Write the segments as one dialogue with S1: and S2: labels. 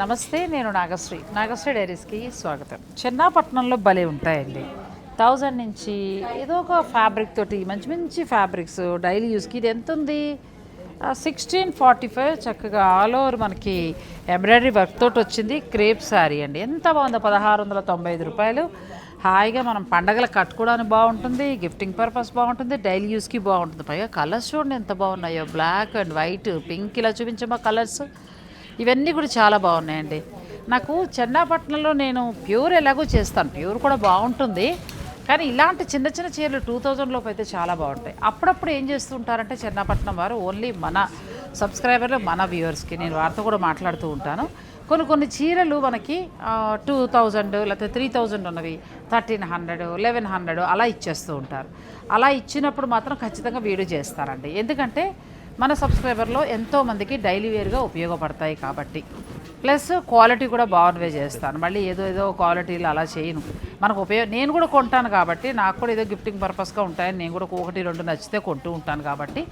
S1: నమస్తే నేను నాగశ్రీ. నాగశ్రీ డైరీస్కి స్వాగతం. చిన్నపట్నంలో భలే ఉంటాయండి. థౌజండ్ నుంచి ఏదో ఒక ఫ్యాబ్రిక్ తోటి మంచి మంచి ఫ్యాబ్రిక్స్ డైలీ యూస్కి ఇది ఎంత ఉంది సిక్స్టీన్ ఫార్టీ ఫైవ్ చక్కగా ఆల్ ఓవర్ మనకి ఎంబ్రాయిడరీ వర్క్ తోటి వచ్చింది క్రేప్ శారీ అండి. ఎంత బాగుందో పదహారు వందల తొంభై ఐదు రూపాయలు. హాయిగా మనం పండగలు కట్టుకోవడానికి బాగుంటుంది గిఫ్టింగ్ పర్పస్ బాగుంటుంది డైలీ యూస్కి బాగుంటుంది. పైగా కలర్స్ చూడండి ఎంత బాగున్నాయో. బ్లాక్ అండ్ వైట్ పింక్ ఇలా చూపించమా కలర్స్. ఇవన్నీ కూడా చాలా బాగున్నాయండి. నాకు చెన్నాపట్నంలో నేను ప్యూర్ ఎలాగో చేస్తాను. ప్యూర్ కూడా బాగుంటుంది. కానీ ఇలాంటి చిన్న చిన్న చీరలు టూ థౌజండ్లోపు అయితే చాలా బాగుంటాయి. అప్పుడప్పుడు ఏం చేస్తుంటారంటే చెన్నాపట్నం వారు ఓన్లీ మన సబ్స్క్రైబర్లు మన వ్యూవర్స్కి నేను వారితో కూడా మాట్లాడుతూ ఉంటాను. కొన్ని కొన్ని చీరలు మనకి టూ థౌజండ్ లేకపోతే త్రీ థౌజండ్ ఉన్నవి థర్టీన్ హండ్రెడ్ లెవెన్ హండ్రెడ్ అలా ఇచ్చేస్తూ ఉంటారు. అలా ఇచ్చినప్పుడు మాత్రం ఖచ్చితంగా వీడియో చేస్తారండి. ఎందుకంటే మన సబ్స్క్రైబర్లో ఎంతోమందికి డైలీ వేర్గా ఉపయోగపడతాయి కాబట్టి. ప్లస్ క్వాలిటీ కూడా బాగున్నవే చేస్తాను. మళ్ళీ ఏదో ఏదో క్వాలిటీలు అలా చేయను. మనకు ఉపయోగ నేను కూడా కొంటాను కాబట్టి నాకు కూడా ఏదో గిఫ్టింగ్ పర్పస్గా ఉంటాయని నేను కూడా ఒకటి రెండు నచ్చితే కొంటూ ఉంటాను కాబట్టి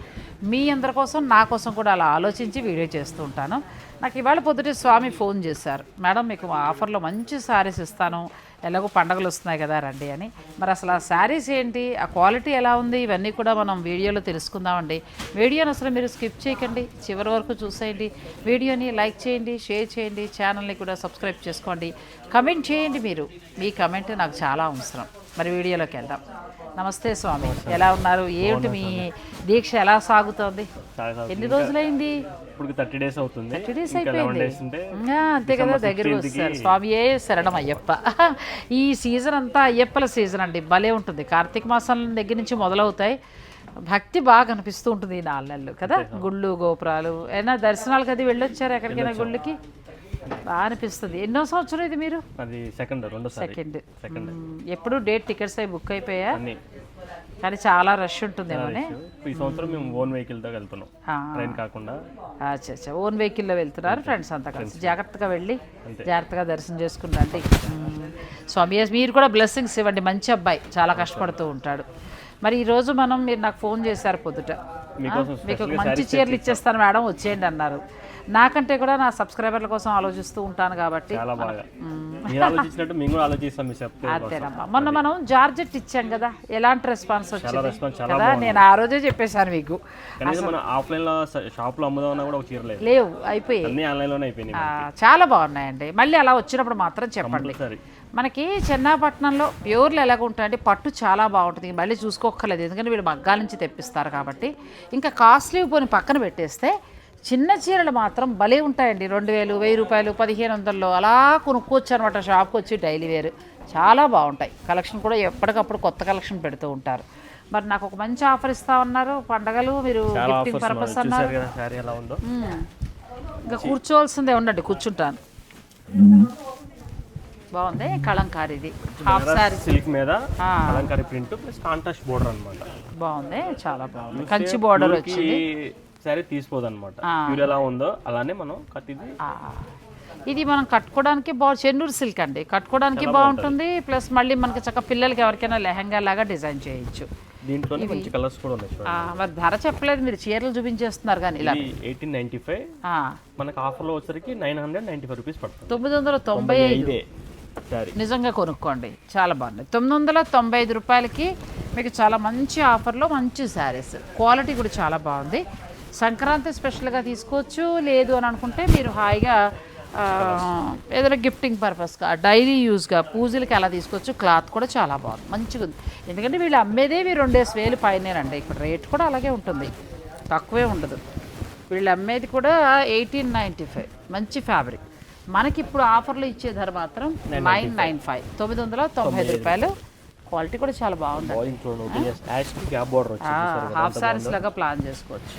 S1: మీ అందరి కోసం నా కోసం కూడా అలా ఆలోచించి వీడియో చేస్తూ ఉంటాను. నాకు ఇవాళ పొద్దుటే స్వామి ఫోన్ చేశారు. మేడం మీకు ఆఫర్లో మంచి శారీస్ ఇస్తాను. ఎలాగో పండగలు వస్తున్నాయి కదా రండి అని. మరి అసలు ఆ శారీస్ ఏంటి? ఆ క్వాలిటీ ఎలా ఉంది? ఇవన్నీ కూడా మనం వీడియోలో తెలుసుకుందామండి. వీడియోని అసలు మీరు స్కిప్ చేయకండి. చివరి వరకు చూసేయండి. వీడియోని లైక్ చేయండి షేర్ చేయండి ఛానల్ని కూడా సబ్స్క్రైబ్ చేసుకోండి. కమెంట్ చేయండి మీరు. మీ కమెంట్ నాకు చాలా అవసరం. మరి వీడియోలోకి వెళ్దాం. నమస్తే స్వామి. ఎలా ఉన్నారు? ఏమిటి మీ దీక్ష ఎలా సాగుతోంది. ఎన్ని రోజులైంది?
S2: ఇప్పుడు థర్టీ డేస్ అవుతుంది.
S1: థర్టీ డేస్ అయిపోయింది. అంతే కదా దగ్గరికి వస్తారు. స్వామియే శరణం అయ్యప్ప. ఈ సీజన్ అంతా అయ్యప్పల సీజన్ అండి. భలే ఉంటుంది. కార్తీక మాసం దగ్గర నుంచి మొదలవుతాయి. భక్తి బాగా అనిపిస్తూ ఉంటుంది ఈ నాలుగు నెలలు కదా. గుళ్ళు గోపురాలు. ఏమైనా దర్శనాలకు అది వెళ్ళొచ్చారు ఎక్కడికైనా గుళ్ళకి? బాగా అనిపిస్తుంది. ఎన్నో సంవత్సరం ఇది మీరు?
S2: అది సెకండ్ రెండోసారి.
S1: సెకండ్
S2: సెకండ్
S1: ఎప్పుడు డేట్ టికెట్స్ అవి బుక్ అయిపోయా? కానీ చాలా రష్ ఉంటుందేమోనే
S2: ఈ సంవత్సరం మేము ఓన్ వెహికల్తో వెళ్తున్నాం. ట్రైన్ కాకుండా.
S1: అచ్చా అచ్చా. ఓన్ వెహికల్లో వెళ్తున్నారు ఫ్రెండ్స్ అంతా కలిసి. జాగ్రత్తగా వెళ్ళి జాగ్రత్తగా దర్శనం చేసుకుని రండి. మ్మ్. స్వామి మీరు కూడా బ్లెస్సింగ్స్ ఇవ్వండి. మంచి అబ్బాయి. చాలా కష్టపడుతూ ఉంటాడు. మరి ఈరోజు మనం మీరు నాకు ఫోన్ చేశారు పొద్దుట. మీకు ఒక మంచి చీరలు ఇచ్చేస్తాను మేడం. వచ్చేయండి అన్నారు. నాకంటే కూడా నా సబ్స్క్రైబర్ల కోసం ఆలోచిస్తూ ఉంటాను కాబట్టి
S2: చాలా బాగా. మీరు ఆలోచించినట్టు మేము కూడా ఆలోచిస్తాం మీ చెప్తే
S1: అంతేనమ్మా మొన్న మనం జార్జెట్ ఇచ్చాం కదా ఎలాంటి రెస్పాన్స్ వచ్చింది?
S2: రెస్పాన్స్ చాలా
S1: కదా నేను ఆ రోజే చెప్పేశాను మీకు.
S2: కనీసం మన ఆఫ్లైన్లో షాప్లో అమ్ముదామన్నా కూడా ఒక చీర లేదు.
S1: లేవు అయిపోయి
S2: అన్ని ఆన్లైన్లోనే అయిపోయినాయి
S1: ఆ, చాలా బాగున్నాయండి. మళ్ళీ అలా వచ్చినప్పుడు మాత్రం చెప్పండి. మనకి చెన్నాపట్నంలో ప్యూర్లు ఎలాగ ఉంటాయంటే పట్టు చాలా బాగుంటుంది. మళ్ళీ చూసుకోక్కర్లేదు. ఎందుకంటే వీళ్ళు మగ్గాల నుంచి తెప్పిస్తారు కాబట్టి. ఇంకా కాస్ట్లీ పోని పక్కన పెట్టేస్తే చిన్న చీరలు మాత్రం భలే ఉంటాయండి. రెండు వేలు వెయ్యి రూపాయలు పదిహేను వందల్లో అలా కొనుక్కోవచ్చు అనమాట షాప్కి వచ్చి డైలీ వేర్. చాలా బాగుంటాయి. కలెక్షన్ కూడా ఎప్పటికప్పుడు కొత్త కలెక్షన్ పెడుతూ ఉంటారు. మరి నాకు ఒక మంచి ఆఫర్ ఇస్తా ఉన్నారు పండగలు మీరు గిఫ్టింగ్ పర్పస్ అన్నారు. ఇంకా కూర్చోవలసిందే ఉండండి. కూర్చుంటాను. బాగుంది. కళంకారి ఇది. హాఫ్ సారీ
S2: సిల్క్ మీద Kalamkari print plus contrast border అన్నమాట.
S1: బాగుంది. చాలా బాగుంది. కంచి బోర్డర్ వచ్చింది.
S2: సరే తీసిపోదు అనమాట ప్యూర్ ఎలా ఉందో అలానే మనం కట్ ఇది
S1: మనం కట్టుకోవడానికి బాగు చెన్నూరు సిల్క్ అండి. కట్టుకోవడానికి బాగుంటుంది. ప్లస్ మళ్ళీ మనకి చక్క పిల్లలకి ఎవరికైనా లెహంగా లాగా డిజైన్ చేయొచ్చు.
S2: దీంట్లోనే మంచి కలర్స్ కూడా ఉన్నాయి
S1: మరి ధర చెప్పలేదు. మీరు చీరలు చూపించేస్తున్నారు కానీ ఇలా.
S2: Eighteen ninety five. మనకి ఆఫర్లో వచ్చరికి nine hundred ninety five rupees పడుతుంది.
S1: తొమ్మిది వందల తొంభై ఐదు. నిజంగా కొనుక్కోండి. చాలా బాగుంది. తొమ్మిది వందల తొంభై ఐదు రూపాయలకి మీకు చాలా మంచి ఆఫర్లో మంచి శారీస్. క్వాలిటీ కూడా చాలా బాగుంది. సంక్రాంతి స్పెషల్గా తీసుకోవచ్చు. లేదు అని అనుకుంటే మీరు హాయిగా ఏదైనా గిఫ్టింగ్ పర్పస్గా డైలీ యూస్గా పూజలకి అలా తీసుకోవచ్చు. క్లాత్ కూడా చాలా బాగుంది. మంచిగా ఉంది. ఎందుకంటే వీళ్ళు అమ్మేదే మీరు రెండేసి వేలు పైనేనండి. ఇప్పుడు రేట్ కూడా అలాగే ఉంటుంది. తక్కువే ఉండదు. వీళ్ళు అమ్మేది కూడా ఎయిటీన్ నైంటీ ఫైవ్. మంచి ఫ్యాబ్రిక్. మనకి ఇప్పుడు ఆఫర్లో ఇచ్చే ధర మాత్రం నైన్ నైన్ ఫైవ్. తొమ్మిది వందల తొంభై ఐదు రూపాయలు. క్వాలిటీ కూడా చాలా బాగుంది హాఫ్ శారీస్ లాగా ప్లాన్ చేసుకోవచ్చు.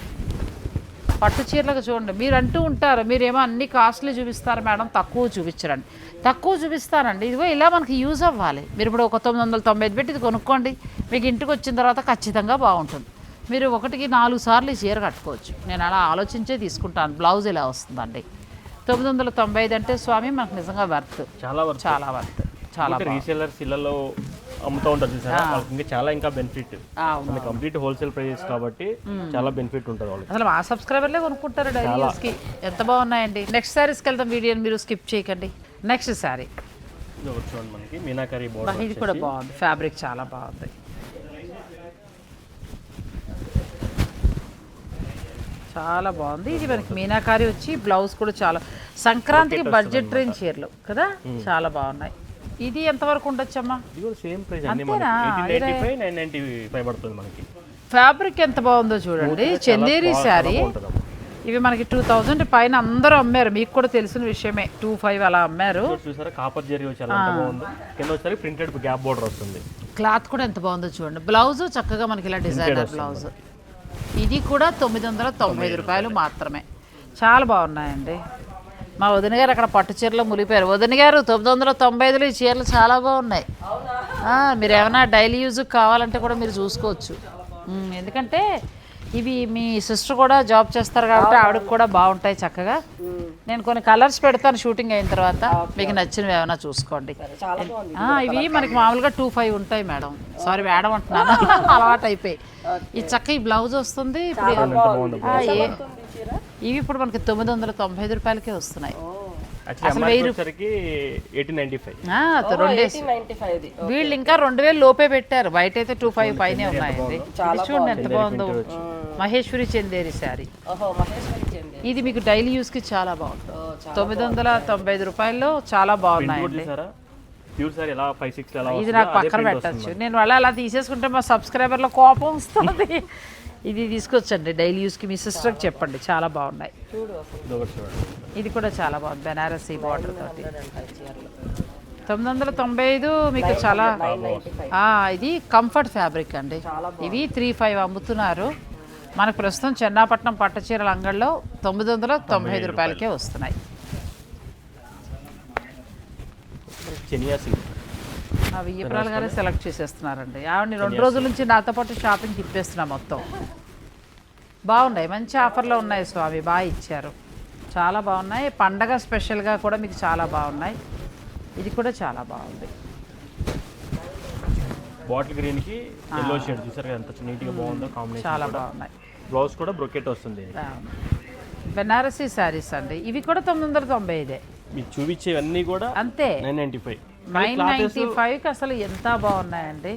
S1: పట్టు చీరలకు చూడండి. మీరు అంటూ ఉంటారు మీరేమో అన్ని కాస్ట్లీ చూపిస్తారు మేడం తక్కువ చూపించరండి. తక్కువ చూపిస్తారండి. ఇదిగో ఇలా మనకి యూజ్ అవ్వాలి. మీరు ఇప్పుడు ఒక తొమ్మిది వందల తొంభై ఐదు పెట్టి ఇది కొనుక్కోండి. మీకు ఇంటికి వచ్చిన తర్వాత ఖచ్చితంగా బాగుంటుంది. మీరు ఒకటికి నాలుగు సార్లు ఈ చీర కట్టుకోవచ్చు. నేను అలా ఆలోచించే తీసుకుంటాను. బ్లౌజ్ ఇలా వస్తుందండి. తొమ్మిది వందల తొంభై ఐదు అంటే స్వామి మనకు నిజంగా వర్త్
S2: చాలా వరకు
S1: చాలా వర్త్ చాలా
S2: రీసేలర్స్ ఇళ్ళలో అమ్ముతూ ఉంటారు చూసారా? వాళ్ళకి ఇంకా చాలా ఇంకా బెనిఫిట్ మన కంప్లీట్ హోల్సేల్ ప్రైజెస్ కాబట్టి చాలా బెనిఫిట్ ఉంటుంది వాళ్ళకి.
S1: అసలు మా సబ్స్క్రైబర్లే కొనుక్కుంటారు డైలీ యూస్కి ఎంత బాగున్నాయండి. నెక్స్ట్ శారీస్కి వెళ్దాం వీడియోని మీరు స్కిప్ చేయకండి. నెక్స్ట్
S2: ఒకటి చూడండి మనకి మీనాకరీ బోర్డర్
S1: ఇది కూడా బాగుంది. ఫ్యాబ్రిక్ చాలా బాగుంది. చాలా బాగుంది. ఇది మనకి మీనాకారి వచ్చి బ్లౌజ్ కూడా చాలా. సంక్రాంతికి బడ్జెట్ రేంజ్ చీరలు కదా? చాలా బాగున్నాయి. ఇది ఎంతవరకు ఉండొచ్చమ్మా?
S2: ఇది కూడా సేమ్ ప్రైస్
S1: అంతేనా?
S2: మనకి. Eighteen ninety five nine ninety five పడుతుంది మనకి.
S1: ఫ్యాబ్రిక్ ఎంత బాగుందో చూడండి. చందేరి శారీ
S2: ఉంటుందమ్మా
S1: ఇవి మనకి టూ థౌజండ్ పైన అందరూ అమ్మారు. మీకు కూడా తెలిసిన విషయమే. టూ ఫైవ్ అలా అమ్మారు.
S2: ఇక్కడ చూసారా కాపర్ జరీ వచ్చి ఎలా ఎంత బాగుందో. కింద వచ్చేసరికి ప్రింటెడ్ గ్యాప్ బోర్డర్ వస్తుంది.
S1: క్లాత్ కూడా ఎంత బాగుందో చూడండి. బ్లౌజ్ చక్కగా మనకి ఇలా డిజైనర్ బ్లౌజ్ ఇది కూడా తొమ్మిది వందల తొంభై ఐదు రూపాయలు మాత్రమే. చాలా బాగున్నాయండి. మా వదిన గారు అక్కడ పట్టు చీరలో ములిపారు వదిన గారు తొమ్మిది వందల తొంభై ఐదులో ఈ చీరలు చాలా బాగున్నాయి. మీరు ఏమైనా డైలీ యూజ్ కావాలంటే కూడా మీరు చూసుకోవచ్చు. ఎందుకంటే ఇవి మీ సిస్టర్ కూడా జాబ్ చేస్తారు కాబట్టి ఆవిడకి కూడా బాగుంటాయి చక్కగా. నేను కొన్ని కలర్స్ పెడతాను షూటింగ్ అయిన తర్వాత. మీకు నచ్చినవి ఏమైనా చూసుకోండి. ఇవి మనకి మామూలుగా టూ ఫైవ్ ఉంటాయి మేడం. సారీ మేడం అంటున్నాను. అలవాటు అయిపోయి ఈ చక్క ఈ బ్లౌజ్ వస్తుంది. ఇప్పుడు ఇవి ఇప్పుడు మనకి తొమ్మిది వందల తొంభై ఐదు రూపాయలకే వస్తున్నాయి. వీళ్ళు ఇంకా రెండు వేలు లోపే పెట్టారు. బయట అయితే టూ ఫైవ్ పైనే ఉన్నాయండి. చూడండి ఎంత బాగుందో. మహేశ్వరి చందేరి శారీ.
S3: ఓహో మహేశ్వరి చెంది
S1: ఇది మీకు డైలీ యూస్కి చాలా బాగుంటుంది తొమ్మిది వందల తొంభై ఐదు రూపాయల్లో చాలా బాగున్నాయండి. ఇది నాకు పక్కన పెట్టచ్చు. నేను అలా అలా తీసేసుకుంటే మా సబ్స్క్రైబర్లో కోపం వస్తుంది. ఇది తీసుకొచ్చండి. డైలీ యూస్కి మీ సిస్టర్కి చెప్పండి. చాలా బాగున్నాయి.
S2: ఇది ఒకటి చూడండి
S1: ఇది కూడా చాలా బాగుంది. బెనారసీ బార్డర్ తోటి. తొమ్మిది వందల తొంభై ఐదు మీకు చాలా ఆ, ఇది కంఫర్ట్ ఫ్యాబ్రిక్ అండి. ఇవి త్రీ ఫైవ్ అమ్ముతున్నారు. మనకు ప్రస్తుతం చెన్నాపట్నం పట్టు చీరల అంగడిలో తొమ్మిది వందల తొంభై ఐదు రూపాయలకే వస్తున్నాయి. వియ్యప్రాలు గారే సెలెక్ట్ చేసేస్తున్నారండి. ఆవిడని రెండు రోజుల నుంచి నాతో పాటు షాపింగ్ తిప్పేస్తున్నా మొత్తం. బాగున్నాయి మంచి ఆఫర్లో ఉన్నాయి స్వామి బాగా ఇచ్చారు. చాలా బాగున్నాయి. పండగ స్పెషల్గా కూడా మీకు చాలా బాగున్నాయి. ఇది కూడా చాలా బాగుంది.
S2: బాటిల్ గ్రీన్కి ఎల్లో షేడ్ చూసారు ఎంత నీట్గా బాగుందో కాంబినేషన్
S1: చాలా బాగున్నాయి.
S2: బ్లౌజ్ కూడా బ్రొకెట్ వస్తుంది.
S1: బెనారసీ శారీస్ అండి. ఇవి కూడా తొమ్మిది వందల తొంభై ఐదే.
S2: మీకు చూపించేవన్నీ కూడా
S1: అంతే.
S2: Nine ninety five.
S1: Nine ninety ఫైవ్కి అసలు ఎంత బాగున్నాయండి?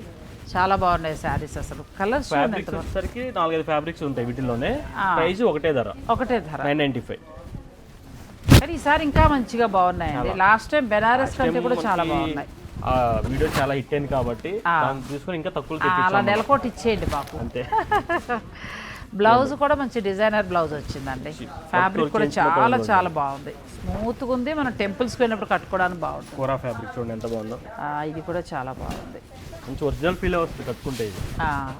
S1: చాలా బాగున్నాయి శారీస్ అసలు. కలర్స్
S2: ఫ్యాబ్రిక్స్ వచ్చేసరికి నాలుగైదు ఫ్యాబ్రిక్స్ ఉంటాయి వీటిలోనే ప్రైస్ ఒకటే ధర.
S1: ఒకటే ధర.
S2: నైన్ నైన్టీ ఫైవ్
S1: కానీ ఈసారి ఇంకా మంచిగా బాగున్నాయండి. లాస్ట్ టైం బెనారస్ కంటే కూడా చాలా బాగున్నాయి.
S2: వీడియో చాలా హిట్ అయింది కాబట్టి తీసుకొని ఇంకా తక్కువ
S1: అలా నెలకోటి ఇచ్చేయండి పాపం
S2: అంతే.
S1: బ్లౌజ్ కూడా మంచి డిజైనర్ బ్లౌజ్ వచ్చిందండి. ఫ్యాబ్రిక్ కూడా చాలా చాలా బాగుంది. స్మూత్గా ఉంది మనం టెంపుల్స్కి వెళ్ళినప్పుడు కట్టుకోవడానికి బాగుంటుంది.
S2: కోరా ఫ్యాబ్రిక్ చూడండి ఎంత బాగుందో.
S1: ఆ, ఇది కూడా చాలా బాగుంది.
S2: మంచి ఒరిజినల్ ఫీల్ వస్తుంది కట్టుకుంటే ఇది.
S1: ఆ.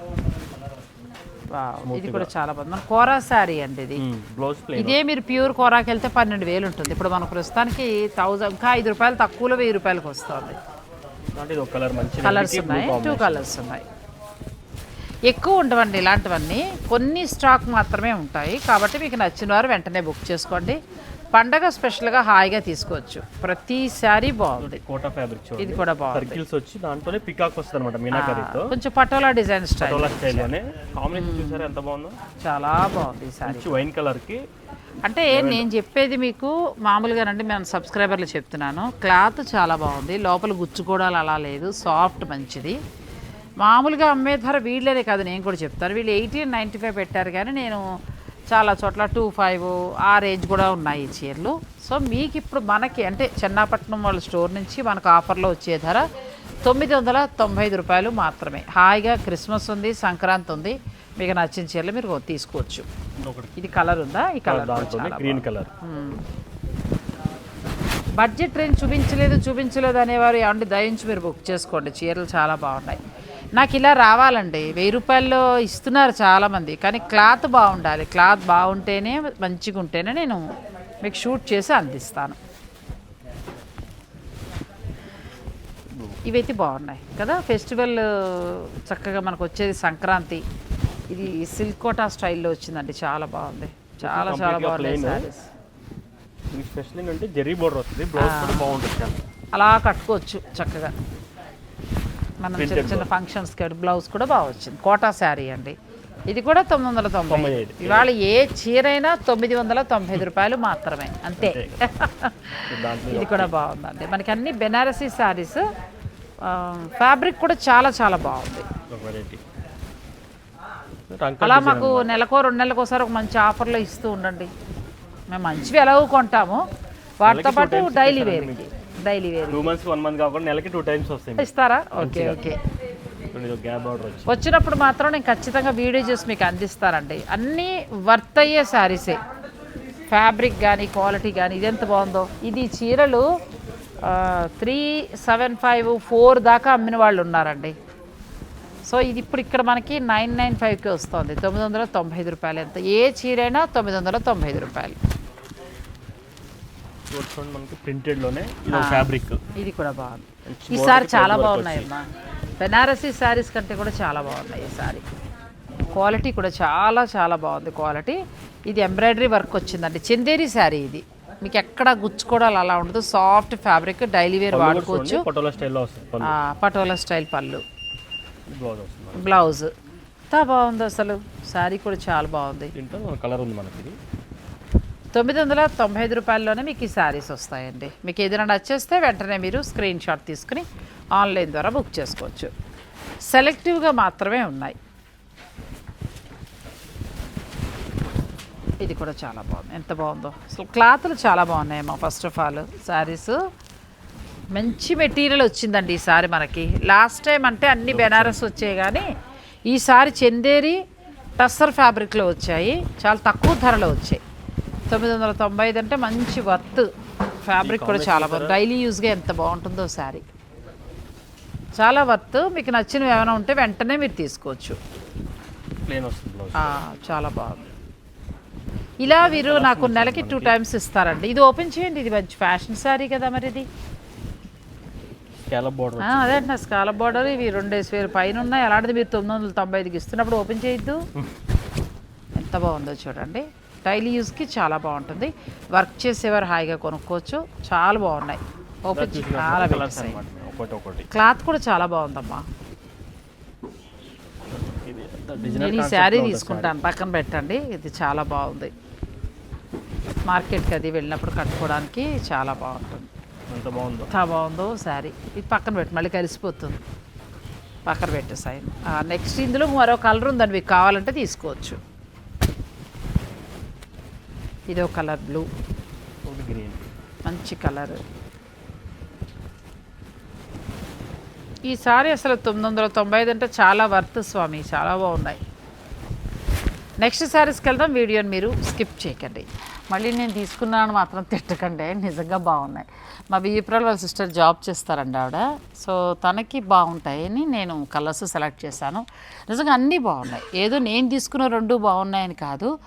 S1: వావ్, ఇది కూడా చాలా బాగుంది. మన కోరా శారీ అండి ఇది.
S2: బ్లౌజ్
S1: ఇదే మీరు ప్యూర్ కోరాకి వెళ్తే పన్నెండు వేలు ఉంటుంది. ఇప్పుడు మనకు ప్రస్తుతానికి థౌజండ్ ఇంకా ఐదు రూపాయలు తక్కువలో వెయ్యి రూపాయలకి వస్తుంది.
S2: అంటే ఇది ఒక కలర్ మంచి
S1: కలర్స్ ఉన్నాయి టూ కలర్స్ ఉన్నాయి. ఎక్కువ ఉండవండి ఇలాంటివన్నీ. కొన్ని స్టాక్ మాత్రమే ఉంటాయి. కాబట్టి మీకు నచ్చిన వారు వెంటనే బుక్ చేసుకోండి. పండగ స్పెషల్గా హాయిగా తీసుకోవచ్చు. ప్రతి శారీ బాగుంది
S2: కోటా ఫ్యాబ్రిక్
S1: ఇది కూడా బాగుంది
S2: సర్కిల్స్ వచ్చి దాంట్లోనే పికాక్ వస్తుంది అనమాట మీనాకరీతో
S1: కొంచెం పటోలా డిజైన్ స్టైల్.
S2: టోలా స్టైల్లోనే. కాంబినేషన్ చూసారా ఎంత బాగుందో
S1: చాలా బాగుంది
S2: మంచి వైన్ కలర్కి
S1: అంటే నేను చెప్పేది మీకు మామూలుగానండి నేను సబ్స్క్రైబర్లు చెప్తున్నాను. క్లాత్ చాలా బాగుంది లోపల గుచ్చుకోవడాలు అలా లేదు. సాఫ్ట్ మంచిది. మామూలుగా అమ్మే ధర వీళ్ళనే కాదు నేను కూడా చెప్తాను. వీళ్ళు ఎయిటీన్ నైంటీ ఫైవ్ పెట్టారు కానీ నేను చాలా చోట్ల టూ ఫైవ్ ఆ రేంజ్ కూడా ఉన్నాయి ఈ చీరలు. సో మీకు ఇప్పుడు మనకి అంటే చెన్నాపట్నం వాళ్ళ స్టోర్ నుంచి మనకు ఆఫర్లో వచ్చే ధర తొమ్మిది వందల తొంభై ఐదు రూపాయలు మాత్రమే. హాయిగా క్రిస్మస్ ఉంది సంక్రాంతి ఉంది మీకు నచ్చిన చీరలు మీరు తీసుకోవచ్చు. ఇది కలర్ ఉందా? ఈ colour
S2: green colour.
S1: Budget range చూపించలేదు చూపించలేదు అనేవారు ఏమంటే దయించి మీరు బుక్ చేసుకోండి. చీరలు చాలా బాగున్నాయి. నాకు ఇలా రావాలండి. వెయ్యి రూపాయల్లో ఇస్తున్నారు చాలామంది. కానీ క్లాత్ బాగుండాలి. క్లాత్ బాగుంటేనే మంచిగా ఉంటేనే నేను మీకు షూట్ చేసి అందిస్తాను. ఇవైతే బాగున్నాయి కదా? ఫెస్టివల్ చక్కగా మనకు వచ్చేది సంక్రాంతి. ఇది సిల్క్ కోటా స్టైల్లో వచ్చిందండి. చాలా బాగుంది. చాలా చాలా బాగున్నాయి
S2: plain.
S1: సారీస్
S2: ఇది స్పెషల్ ఏంటంటే జెరీ బోర్డర్ వస్తుంది. బ్లౌజ్ కూడా బాగుంటుంది. చాలా
S1: అలా కట్టుకోవచ్చు చక్కగా. మనం చిన్న చిన్న ఫంక్షన్స్కి బ్లౌజ్ కూడా బాగా వచ్చింది. కోటా శారీ అండి. ఇది కూడా తొమ్మిది వందల తొంభై. ఇవాళ ఏ చీర అయినా తొమ్మిది వందల తొంభై ఐదు రూపాయలు మాత్రమే. అంతే. ఇది కూడా బాగుందండి. మనకి అన్ని బెనారసీ శారీస్ ఫ్యాబ్రిక్ కూడా చాలా చాలా బాగుంది. అలా మాకు నెలకో రెండు నెలలకు ఒకసారి ఒక మంచి ఆఫర్లో ఇస్తూ ఉండండి. మేము మంచివి ఎలాగో కొంటాము. వాటితో పాటు daily wear. Daily wear.
S2: Two months one month కాకుండా నెలకి టూ టైమ్స్ వస్తాయి.
S1: ఇస్తారా? ఓకే ఓకే వచ్చినప్పుడు మాత్రం నేను ఖచ్చితంగా వీడియో చేసి మీకు అందిస్తానండి. అన్నీ వర్త్ అయ్యే శారీసే ఫ్యాబ్రిక్ కానీ క్వాలిటీ కానీ ఇది ఎంత బాగుందో. ఇది చీరలు త్రీ సెవెన్ ఫైవ్ ఫోర్ దాకా అమ్మిన వాళ్ళు ఉన్నారండి. సో ఇది ఇప్పుడు ఇక్కడ మనకి నైన్ నైన్ ఫైవ్కి వస్తుంది. తొమ్మిది వందల తొంభై ఐదు రూపాయలు ఎంత? ఏ చీరైనా తొమ్మిది వందల తొంభై ఐదు రూపాయలు.
S2: చూడండి చూడండి మనకి ప్రింటెడ్లోనే. ఇది ఫ్యాబ్రిక్
S1: ఇది కూడా బాగుంది.
S2: మంచి
S1: ఈ
S2: border
S1: సారీ
S2: కి
S1: చాలా బాగున్నాయి అమ్మా. బెనారసీ శారీస్ కంటే కూడా చాలా బాగున్నాయి ఈ సారీ. క్వాలిటీ కూడా చాలా చాలా బాగుంది క్వాలిటీ ఇది ఎంబ్రాయిడరీ వర్క్ వచ్చిందండి. చందేరి శారీ ఇది. మీకు ఎక్కడ గుచ్చుకోవడాలు అలా ఉండదు. సాఫ్ట్ ఫ్యాబ్రిక్ డైలీ వేర్ వాడుకోవచ్చు. పటోలా స్టైల్ పళ్ళు.
S2: బ్లౌజ్
S1: ఎంత బాగుంది అసలు. శారీ కూడా చాలా బాగుంది.
S2: కలర్ ఉంది మనకి
S1: తొమ్మిది వందల తొంభై ఐదు రూపాయల్లోనే మీకు ఈ శారీస్ వస్తాయండి. మీకు ఏదైనా నచ్చేస్తే వెంటనే మీరు స్క్రీన్ షాట్ తీసుకుని ఆన్లైన్ ద్వారా బుక్ చేసుకోవచ్చు. సెలెక్టివ్గా మాత్రమే ఉన్నాయి. ఇది కూడా చాలా బాగుంది. ఎంత బాగుందో. అసలు క్లాత్లు చాలా బాగున్నాయమ్మా ఫస్ట్ ఆఫ్ ఆల్ శారీస్ మంచి మెటీరియల్ వచ్చిందండి ఈసారి మనకి. లాస్ట్ టైం అంటే అన్ని బెనారస్ వచ్చాయి కానీ ఈసారి చందేరి టస్సర్ ఫ్యాబ్రిక్లో వచ్చాయి. చాలా తక్కువ ధరలో వచ్చాయి. తొమ్మిది వందల తొంభై ఐదు అంటే మంచి వర్త్. ఫ్యాబ్రిక్ కూడా చాలా బాగుంది డైలీ యూస్గా ఎంత బాగుంటుందో శారీ. చాలా వర్త్. మీకు నచ్చినవి ఏమైనా ఉంటే వెంటనే మీరు తీసుకోవచ్చు. చాలా బాగుంది. ఇలా వీరు నాకు నెలకి టూ టైమ్స్ ఇస్తారండి. ఇది ఓపెన్ చేయండి. ఇది మంచి ఫ్యాషన్ శారీ కదా మరి ఇది.
S2: స్కాలప్
S1: అదే అంటున్నా. స్కాల బార్డర్ ఇవి రెండేసి వేలు పైన ఉన్నాయి. అలాంటిది మీరు తొమ్మిది వందల తొంభై ఐదుకి ఇస్తున్నప్పుడు ఓపెన్ చేయొద్దు. ఎంత బాగుందో చూడండి. డైలీ యూస్కి చాలా బాగుంటుంది. వర్క్ చేసేవారు హాయిగా కొనుక్కోవచ్చు. చాలా బాగున్నాయి. ఓపెన్ చాలా క్లాత్ కూడా చాలా బాగుందమ్మా. నేను ఈ శారీ తీసుకుంటాను పక్కన పెట్టండి. ఇది చాలా బాగుంది. మార్కెట్కి అది వెళ్ళినప్పుడు కట్టుకోవడానికి చాలా బాగుంటుంది.
S2: ఎంత బాగుందో.
S1: ఎంత బాగుందో శారీ. ఇది పక్కన పెట్టి మళ్ళీ కలిసిపోతుంది. పక్కన పెట్టేసాయి నెక్స్ట్ ఇందులో మరో కలర్ ఉందండి మీకు కావాలంటే తీసుకోవచ్చు. ఇదో కలర్ బ్లూ.
S2: గ్రీన్.
S1: మంచి కలర్. ఈ సారీ అసలు తొమ్మిది వందల తొంభై ఐదు అంటే చాలా వర్త్ స్వామి చాలా బాగున్నాయి. నెక్స్ట్ శారీస్కి వెళ్దాం వీడియోని మీరు స్కిప్ చేయకండి. మళ్ళీ నేను తీసుకున్నాను మాత్రం తిట్టకండి నిజంగా బాగున్నాయి. మా బియ్యపురాలు వాళ్ళ సిస్టర్ జాబ్ చేస్తారండి ఆవిడ. సో తనకి బాగుంటాయని నేను కలర్స్ సెలెక్ట్ చేశాను. నిజంగా అన్నీ బాగున్నాయి. ఏదో నేను తీసుకున్న రెండు బాగున్నాయని కాదు.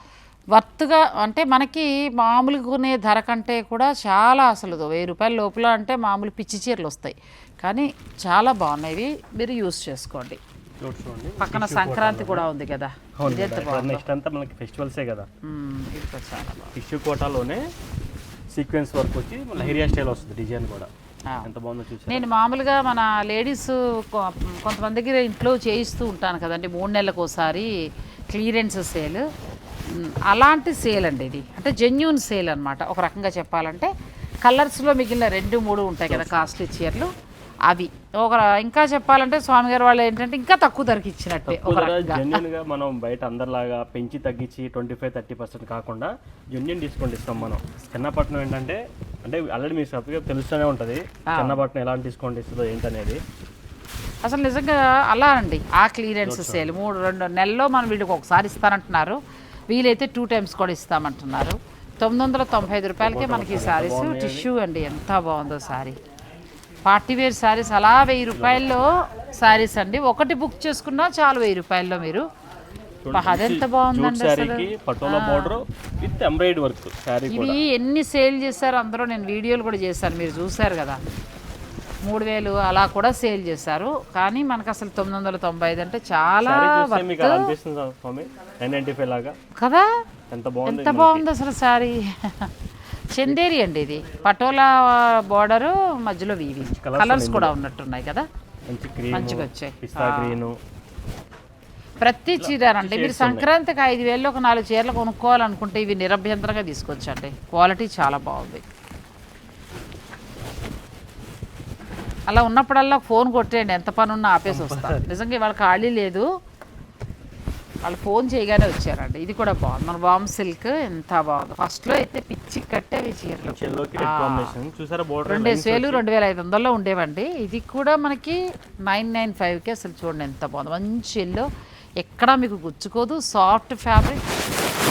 S1: వర్త్గా అంటే మనకి మామూలుగా కొనే ధర కంటే కూడా చాలా అసలు వెయ్యి రూపాయల లోపల అంటే మామూలు పిచ్చి చీరలు వస్తాయి. కానీ చాలా బాగున్నాయి. మీరు యూస్ చేసుకోండి. పక్కన సంక్రాంతి కూడా ఉంది కదా.
S2: నెక్స్ట్ అంతా మనకి ఫెస్టివల్సే కదా. టిష్యూ కోటాలోనే సీక్వెన్స్ వర్క్ వచ్చి మళ్ళీ హెరియా స్టైల్ వస్తుంది డిజైన్ కూడా. ఎంత బాగుందో చూసి
S1: నేను మామూలుగా మన లేడీస్ కొంతమంది దగ్గర ఇంట్లో చేయిస్తూ ఉంటాను కదండి. మూడు నెలలకు ఒకసారి క్లియరెన్స్ సేల్ అలాంటి సేల్ అండి ఇది. అంటే జెన్యున్ సేల్ అన్నమాట. ఒక రకంగా చెప్పాలంటే కలర్స్లో మిగిలిన రెండు మూడు ఉంటాయి కదా కాస్ట్లీ చీరలు. అవి. ఒక ఇంకా చెప్పాలంటే స్వామి గారు వాళ్ళు ఏంటంటే ఇంకా తక్కువ ధరకి ఇచ్చినట్టే ఒక రకంగా.
S2: జెన్యున్గా మనం బయట అందరిలాగా పెంచి తగ్గించి ట్వంటీ ఫైవ్ థర్టీ పర్సెంట్ కాకుండా జెన్యున్ డిస్కౌంట్ ఇస్తాం మనం. చెన్నపట్నం ఏంటంటే అంటే ఆల్రెడీ మీ సభ్యుగా తెలుస్తూనే ఉంటుంది. చెన్నపట్నం ఎలాంటి డిస్కౌంట్ ఇస్తుందో ఏంటనేది.
S1: అసలు నిజంగా అలా అండి. ఆ క్లియరెన్స్ సేల్. మూడు రెండు నెలల్లో మనం వీళ్ళకి ఒకసారి ఇస్తానంటున్నారు. వీలైతే టూ టైమ్స్ కూడా ఇస్తామంటున్నారు. తొమ్మిది వందల తొంభై ఐదు రూపాయలకే మనకి ఈ శారీస్ టిష్యూ అండి ఎంత బాగుందో శారీ పార్టీ వేర్ శారీస్ అలా వెయ్యి రూపాయల్లో శారీస్ అండి. ఒకటి బుక్ చేసుకున్నా చాలు వెయ్యి రూపాయల్లో మీరు. అదెంత బాగుందండి ఇవి ఎన్ని సేల్ చేశారు అందరూ నేను వీడియోలు కూడా చేశాను మీరు చూశారు కదా. మూడు వేలు అలా కూడా సేల్ చేశారు. కానీ మనకు అసలు తొమ్మిది వందల తొంభై ఐదు అంటే చాలా కదా?
S2: ఎంత బాగుంది
S1: అసలు శారీ చందేరి అండి ఇది. పటోలా బార్డరు మధ్యలో వీవి కలర్స్ కూడా ఉన్నట్టున్నాయి కదా? మంచిగా వచ్చాయి. ప్రతి చీర అంటే మీరు సంక్రాంతికి ఐదు వేలు ఒక నాలుగు చీరలు కొనుక్కోవాలనుకుంటే ఇవి నిరభ్యంతరంగా తీసుకొచ్చండి క్వాలిటీ చాలా బాగుంది. అలా ఉన్నప్పుడల్లా ఫోన్ కొట్టేయండి ఎంత పని ఉన్నా ఆపేసి వస్తా నిజంగా ఇవాళ ఖాళీ లేదు. వాళ్ళు ఫోన్ చేయగానే వచ్చారండి. ఇది కూడా బాగుంది. మన వామ్ సిల్క్ ఎంత బాగుంది. ఫస్ట్లో అయితే పిచ్చి కట్టేవి చీరలు.
S2: రెడ్
S1: వేలు రెండు వేల ఐదు వందల్లో ఉండేవండి. ఇది కూడా మనకి నైన్ నైన్ ఫైవ్కి అసలు చూడండి ఎంత బాగుంది. మంచి ఎల్లో ఎక్కడా మీకు గుచ్చుకోదు. సాఫ్ట్ ఫ్యాబ్రిక్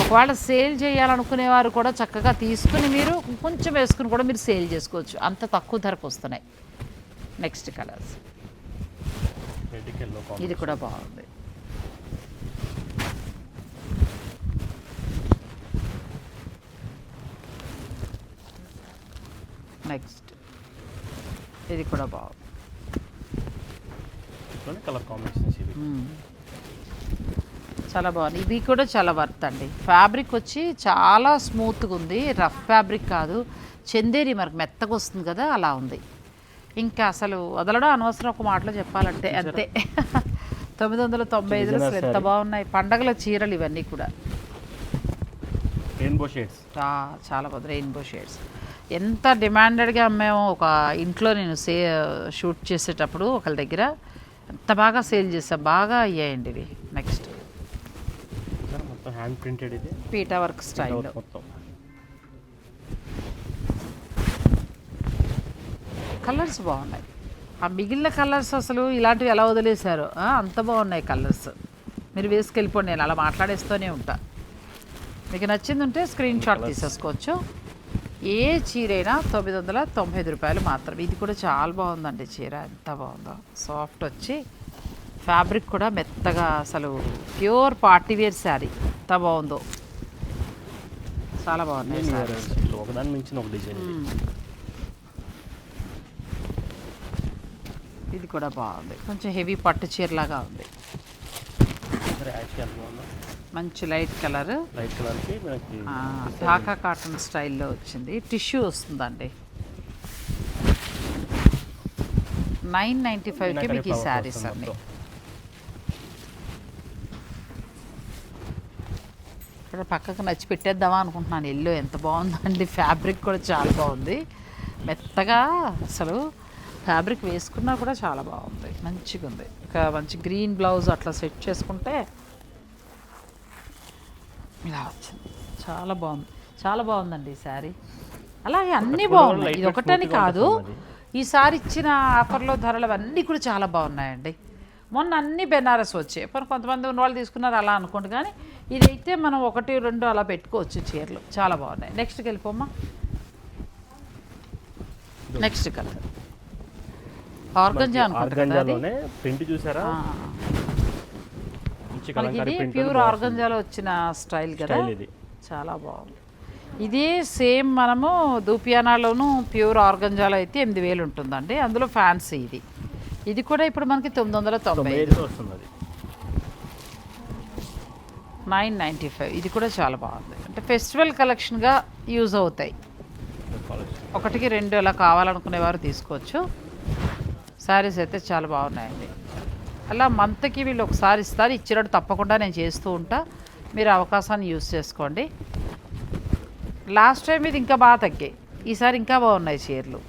S1: ఒకవేళ సేల్ చేయాలనుకునేవారు కూడా చక్కగా తీసుకుని మీరు కొంచెం వేసుకుని కూడా మీరు సేల్ చేసుకోవచ్చు. అంత తక్కువ ధరకు వస్తున్నాయి. Next colours. ఇది కూడా బాగుంది. నెక్స్ట్. ఇది కూడా బాగుంది.
S2: Colour combinations.
S1: చాలా బాగుంది. ఇవి కూడా చాలా వర్త్ అండి. ఫ్యాబ్రిక్ వచ్చి చాలా స్మూత్గా ఉంది. రఫ్ ఫ్యాబ్రిక్ కాదు. చందేరి మనకు మెత్తగా వస్తుంది కదా అలా ఉంది. ఇంకా అసలు వదలడం అనవసరం ఒక మాటలో చెప్పాలంటే అంతే. తొమ్మిది వందల తొంభై ఐదులో అసలు ఎంత బాగున్నాయి. పండగల చీరలు ఇవన్నీ కూడా.
S2: రెయిన్బో షేడ్స్
S1: చాలా బాగుంది. రెయిన్బో షేడ్స్ ఎంత డిమాండెడ్గా మేము ఒక ఇంట్లో నేను సే షూట్ చేసేటప్పుడు ఒకళ్ళ దగ్గర ఎంత బాగా సేల్ చేసా బాగా అయ్యాయండి ఇవి. నెక్స్ట్
S2: హ్యాండ్ ప్రింటెడ్ ఇది.
S1: పీటా వర్క్ స్టైల్లో.
S2: మొత్తం.
S1: కలర్స్ బాగున్నాయి. ఆ మిగిలిన కలర్స్ అసలు ఇలాంటివి ఎలా వదిలేశారు? అంత బాగున్నాయి కలర్స్. మీరు వేసుకెళ్ళిపోండి నేను అలా మాట్లాడేస్తూనే ఉంటా. మీకు నచ్చింది ఉంటే స్క్రీన్ షాట్ తీసేసుకోవచ్చు. ఏ చీర అయినా తొమ్మిది వందల తొంభై ఐదు రూపాయలు మాత్రం ఇది కూడా చాలా బాగుందండి చీర. ఎంత బాగుందో. సాఫ్ట్ వచ్చి ఫ్యాబ్రిక్ కూడా మెత్తగా అసలు ప్యూర్ పార్టీ వేర్ శారీ. ఎంత బాగుందో. చాలా బాగున్నాయి సారీస్.
S2: ఒకదాని మించిన ఒక డిజైన్
S1: ఇది కూడా బాగుంది. కొంచెం హెవీ పట్టు చీరలాగా ఉంది.
S2: యాష్ కలర్ బాగుందా
S1: మంచి లైట్ కలర్.
S2: లైట్ కలర్కి మనకి
S1: ఢాకా కాటన్ స్టైల్లో వచ్చింది. టిష్యూ వస్తుందండి. నైన్ నైంటీ ఫైవ్కి మీకు ఈ శారీస్ అన్ని.
S2: మొత్తం.
S1: ఇక్కడ పక్కకు నచ్చి పెట్టేద్దామా అనుకుంటున్నాను. ఎల్లో ఎంత బాగుందండి. ఫ్యాబ్రిక్ కూడా చాలా బాగుంది. మెత్తగా అసలు ఫ్యాబ్రిక్ వేసుకున్నా కూడా చాలా బాగుంది. మంచిగా ఉంది ఒక మంచి గ్రీన్ బ్లౌజ్ అట్లా సెట్ చేసుకుంటే ఇలా వచ్చింది. చాలా బాగుంది. చాలా బాగుందండి ఈ శారీ. అలాగే అన్నీ బాగున్నాయి. ఇది ఒకటని కాదు. ఈసారి ఇచ్చిన ఆఫర్లో ధరలు అవన్నీ కూడా చాలా బాగున్నాయండి. మొన్న అన్ని బెనారస్ వచ్చాయి. మరి కొంతమంది ఉన్న వాళ్ళు తీసుకున్నారు అలా అనుకోండి. కానీ ఇదైతే మనం ఒకటి రెండు అలా పెట్టుకోవచ్చు చీరలు. చాలా బాగున్నాయి. నెక్స్ట్కి వెళ్ళిపోమ్మా. నెక్స్ట్ కలర్ ఆర్గంజా అనుకుంటా కదా అది
S2: ఆర్గంజాలోనే ప్రింట్ చూసారా?
S1: ప్యూర్ ఆర్గంజాలో వచ్చిన స్టైల్ కదా?
S2: ఇది.
S1: చాలా బాగుంది. ఇది సేమ్ మనము దూపియానాలోను ప్యూర్ ఆర్గంజాలో అయితే ఎనిమిది వేలు ఉంటుందండి. అందులో ఫ్యాన్సీ ఇది. ఇది కూడా ఇప్పుడు మనకి తొమ్మిది వందల తొంభై.
S2: వస్తుంది
S1: నైన్ నైంటీ ఫైవ్. ఇది కూడా చాలా బాగుంది. అంటే ఫెస్టివల్ కలెక్షన్గా యూజ్ అవుతాయి. ఒకటికి రెండు అలా కావాలనుకునేవారు తీసుకోవచ్చు. శారీస్ అయితే చాలా బాగున్నాయండి. అలా మంత్కి వీళ్ళు ఒకసారి ఇస్తారు. ఇచ్చినట్టు తప్పకుండా నేను చేస్తూ ఉంటా. మీరు అవకాశాన్ని యూజ్ చేసుకోండి. లాస్ట్ టైం ఇది ఇంకా బాగా తగ్గాయి. ఈసారి ఇంకా బాగున్నాయి చీరలు.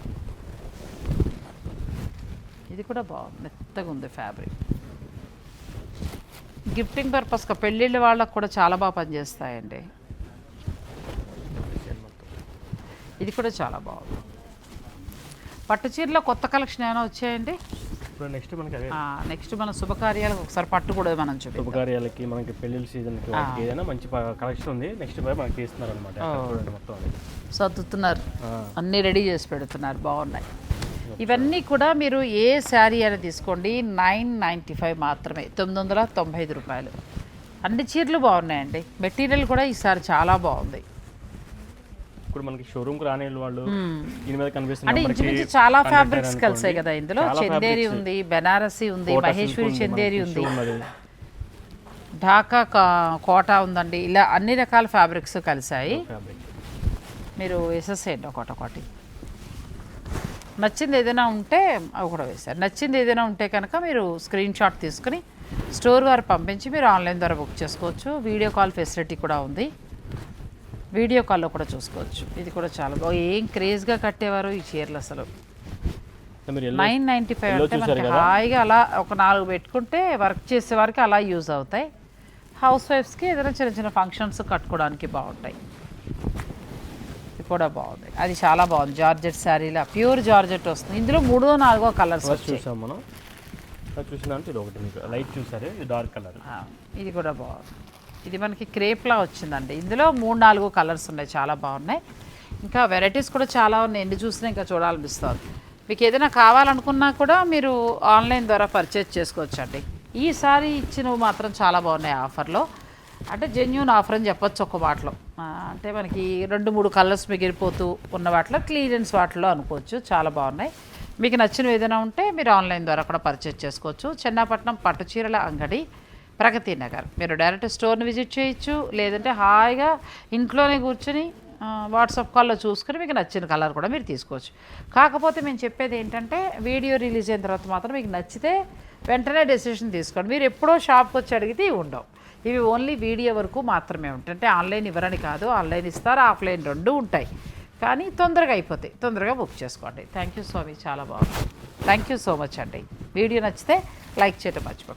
S1: ఇది కూడా బాగుంది. మెత్తగా ఉంది ఫ్యాబ్రిక్. గిఫ్టింగ్ పర్పస్గా పెళ్ళిళ్ళ వాళ్ళకు కూడా చాలా బాగా పనిచేస్తాయండి. ఇది కూడా చాలా బాగుంది. పట్టు చీరలో కొత్త కలెక్షన్ ఏమైనా వచ్చాయండి?
S2: ఇప్పుడు నెక్స్ట్ మనకి అదే
S1: నెక్స్ట్ మన శుభకార్యాలకు ఒకసారి పట్టు కూడా మనం
S2: శుభకార్యాలకి మనకి పెళ్ళిళ్ళ సీజన్కి ఏదైనా మంచి కలెక్షన్ ఉంది. నెక్స్ట్ పై మనకి తీస్తున్నారు అనమాట మొత్తం
S1: సర్దుతున్నారు. అన్నీ రెడీ చేసి పెడుతున్నారు. బాగున్నాయి. ఇవన్నీ కూడా మీరు ఏ శారీ అయినా తీసుకోండి. నైన్ నైంటీ ఫైవ్ మాత్రమే. తొమ్మిది వందల తొంభై ఐదు రూపాయలు. అన్ని చీరలు బాగున్నాయండి. మెటీరియల్ కూడా ఈసారి చాలా బాగుంది.
S2: ఇప్పుడు మనకి షోరూమ్ రాని వాళ్ళు దీని మీద
S1: ఇంచుమించు చాలా ఫ్యాబ్రిక్స్. కలిసాయి కదా ఇందులో? చందేరి. ఉంది బెనారసి ఉంది మహేశ్వరి చందేరి ఉంది. ఢాకా కా- కోటా ఉందండి. ఇలా అన్ని రకాల ఫ్యాబ్రిక్స్ కలిసాయి. మీరు వేసేసేయండి ఒకటి ఒకటి. నచ్చింది ఏదైనా ఉంటే అవి కూడా వేశారు. నచ్చింది ఏదైనా ఉంటే కనుక మీరు స్క్రీన్ షాట్ తీసుకుని స్టోర్ వారు పంపించి మీరు ఆన్లైన్ ద్వారా బుక్ చేసుకోవచ్చు. వీడియో కాల్ ఫెసిలిటీ కూడా ఉంది. వీడియో కాల్లో కూడా చూసుకోవచ్చు. ఇది కూడా చాలా బాగా ఏం క్రేజ్గా కట్టేవారు ఈ చీరలు అసలు. నైన్ నైంటీ ఫైవ్ అంటే మనకి? హాయిగా అలా ఒక నాలుగు పెట్టుకుంటే వర్క్ చేసే వారికి అలా యూజ్ అవుతాయి. హౌస్ వైఫ్స్కి ఏదైనా చిన్న చిన్న ఫంక్షన్స్ కట్టుకోవడానికి బాగుంటాయి. ఇది కూడా బాగుంది. అది చాలా బాగుంది. జార్జెట్ శారీలా ప్యూర్ జార్జెట్ వస్తుంది. ఇందులో మూడో నాలుగో కలర్స్
S2: చూసాం మనం. చూసిన ఇది ఒకటి మీకు. లైట్ చూసారు? Dark colour.
S1: ఇది కూడా బాగుంది. ఇది మనకి క్రేప్లా వచ్చిందండి. ఇందులో మూడు నాలుగు కలర్స్ ఉన్నాయి. చాలా బాగున్నాయి. ఇంకా వెరైటీస్ కూడా చాలా ఉన్నాయి. ఎన్ని చూసినా ఇంకా చూడాలనిపిస్తుంది. మీకు ఏదైనా కావాలనుకున్నా కూడా మీరు ఆన్లైన్ ద్వారా పర్చేజ్ చేసుకోవచ్చు అండి ఈసారి ఇచ్చినవి మాత్రం చాలా బాగున్నాయి ఆఫర్లో. అంటే జెన్యున్ ఆఫర్ అని చెప్పొచ్చు ఒక వాటిలో. అంటే మనకి రెండు మూడు కలర్స్ మిగిలిపోతూ ఉన్న వాటిలో క్లియరెన్స్ వాటిలో అనుకోవచ్చు. చాలా బాగున్నాయి. మీకు నచ్చినవి ఏదైనా ఉంటే మీరు ఆన్లైన్ ద్వారా కూడా పర్చేజ్ చేసుకోవచ్చు. చెన్నాపట్నం పట్టు చీరల అంగడి. ప్రగతి నగర్. మీరు డైరెక్ట్ స్టోర్ని విజిట్ చేయొచ్చు లేదంటే హాయిగా ఇంట్లోనే కూర్చొని వాట్సాప్ కాల్లో చూసుకుని మీకు నచ్చిన కలర్ కూడా మీరు తీసుకోవచ్చు. కాకపోతే మేము చెప్పేది ఏంటంటే వీడియో రిలీజ్ అయిన తర్వాత మాత్రం మీకు నచ్చితే వెంటనే డెసిషన్ తీసుకోండి. మీరు ఎప్పుడో షాప్కి వచ్చి అడిగితే ఇవి ఉండవు. ఇవి ఓన్లీ వీడియో వరకు మాత్రమే ఉంటాయి. అంటే ఆన్లైన్ ఇవ్వరని కాదు ఆన్లైన్ ఇస్తారు ఆఫ్లైన్ రెండు ఉంటాయి. కానీ తొందరగా అయిపోతాయి. తొందరగా బుక్ చేసుకోండి. థ్యాంక్ యూ సో మచ్ చాలా బాగుంది. థ్యాంక్ యూ సో మచ్ అండి. వీడియో నచ్చితే లైక్ చేయడం మర్చిపోకండి.